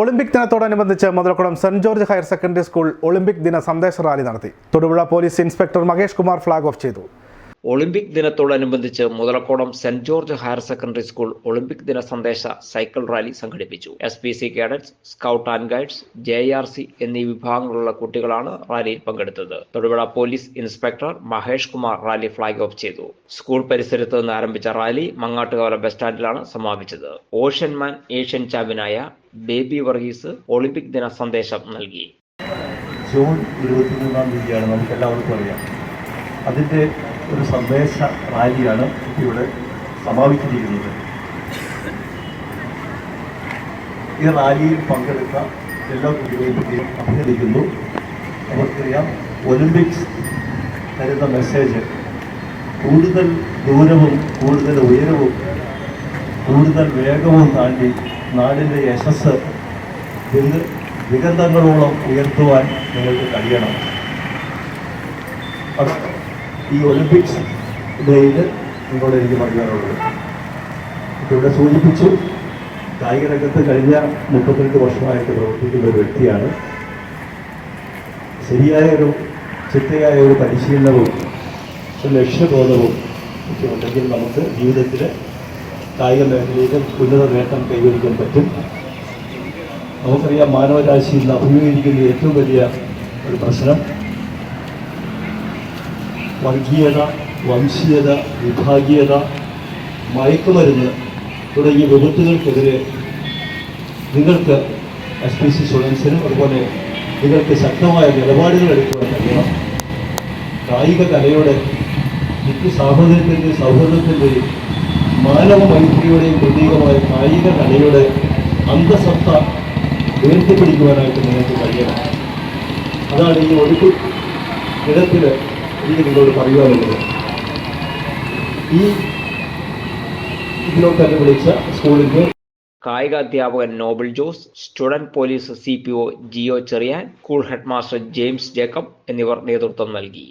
Olympic ദിനത്തോടനുബന്ധിച്ച് Muthalakulam Saint George higher secondary school Olympic ദിന സന്ദേശ റാലി നടത്തി. Thodupuzha police inspector Mahesh Kumar flag off ചെയ്തു. Olympic ദിനത്തോടനുബന്ധിച്ച് Muthalakodam Saint George higher secondary school Olympic ദിന സന്ദേശ സൈക്കിൾ റാലി സംഘടിപ്പിച്ചു. S P C cadets scout and guides J R C എന്നീ വിഭാഗങ്ങളുള്ള കുട്ടികളാണ് റാലിയിൽ പങ്കെടുത്തത്. Thodupuzha police inspector Mahesh Kumar rally flag off ചെയ്തു. സ്കൂൾ പരിസരത്ത് നിന്ന് ആരംഭിച്ച റാലി മങ്ങാട്ടുകവല ബസ് സ്റ്റാൻഡിലാണ് സമാപിച്ചത്. ഓഷ്യൻ മാൻ ഏഷ്യൻ ചാമ്പ്യനായ ബേബി വർഗീസ് ഒളിമ്പിക് ദിന സന്ദേശം നൽകി. ജൂൺ ഇരുപത്തിമൂന്നാം തീയതിയാണ് നമുക്ക് എല്ലാവർക്കും അറിയാം. അതിന്റെ ഒരു സന്ദേശ റാലിയാണ് ഇവിടെ സമാപിച്ചിരിക്കുന്നത്. ഈ റാലിയിൽ പങ്കെടുത്ത എല്ലാ കുട്ടികളെയും അഭിനന്ദിക്കുന്നു. അവർക്കറിയാം ഒളിമ്പിക്സ് തരുന്ന മെസ്സേജ് കൂടുതൽ ദൂരവും കൂടുതൽ ഉയരവും കൂടുതൽ വേഗവും താണ്ടി നാടിന്റെ യശസ് ഇന്ന് ദിഗന്ധങ്ങളോളം ഉയർത്തുവാൻ നിങ്ങൾക്ക് കഴിയണം. ഈ ഒളിമ്പിക്സ് ഡേയിൽ നിങ്ങളോട് എനിക്ക് പറയാനുള്ളത്. ഇവിടെ സൂചിപ്പിച്ചു കായിക രംഗത്ത് കഴിഞ്ഞ മുപ്പത്തിരണ്ട് വർഷമായിട്ട് പ്രവർത്തിക്കുന്ന ഒരു വ്യക്തിയാണ്. ശരിയായ ഒരു ചിട്ടയായ ഒരു പരിശീലനവും ഒരു ലക്ഷ്യബോധവും ഒക്കെ ഉണ്ടെങ്കിൽ നമുക്ക് ജീവിതത്തിൽ കായിക മേഖലയിലും ഉന്നത നേട്ടം കൈവരിക്കാൻ പറ്റും. നമുക്കറിയാം മാനവരാശി ഇന്ന് അഭിമുഖീകരിക്കുന്ന ഏറ്റവും വലിയ ഒരു പ്രശ്നം വർഗീയത വംശീയത വിഭാഗീയത മയക്കുമരുന്ന് തുടങ്ങിയ വിപത്തുകൾക്കെതിരെ നിങ്ങൾക്ക് എസ് പി സി സ്റ്റുഡൻസിനും അതുപോലെ നിങ്ങൾക്ക് ശക്തമായ നിലപാടുകൾ എടുക്കുവാൻ കഴിയണം. കായിക കലയോടെ നിത്യ സാഹോദര്യത്തിന്റെയും സൗഹൃദത്തിന്റെയും മാനവ മൈത്രിയുടെയും പ്രതീകമായ കായിക കലയുടെ അന്തസത്ത ഉയർത്തിപ്പിടിക്കുവാനായിട്ട് നിങ്ങൾക്ക് കഴിയണം. അതാണ് ഈ ഒളിമ്പിക് ഇടത്തിൽ എനിക്ക് നിങ്ങളോട് പറയുവാനുള്ളത്. ഈ ഇതിലോട്ട് തന്നെ വിളിച്ച സ്കൂളിന്റെ കായിക അധ്യാപകൻ Noble Jose student police C P O Jiyo Cherian school headmaster James Jacob എന്നിവർ നേതൃത്വം നൽകി.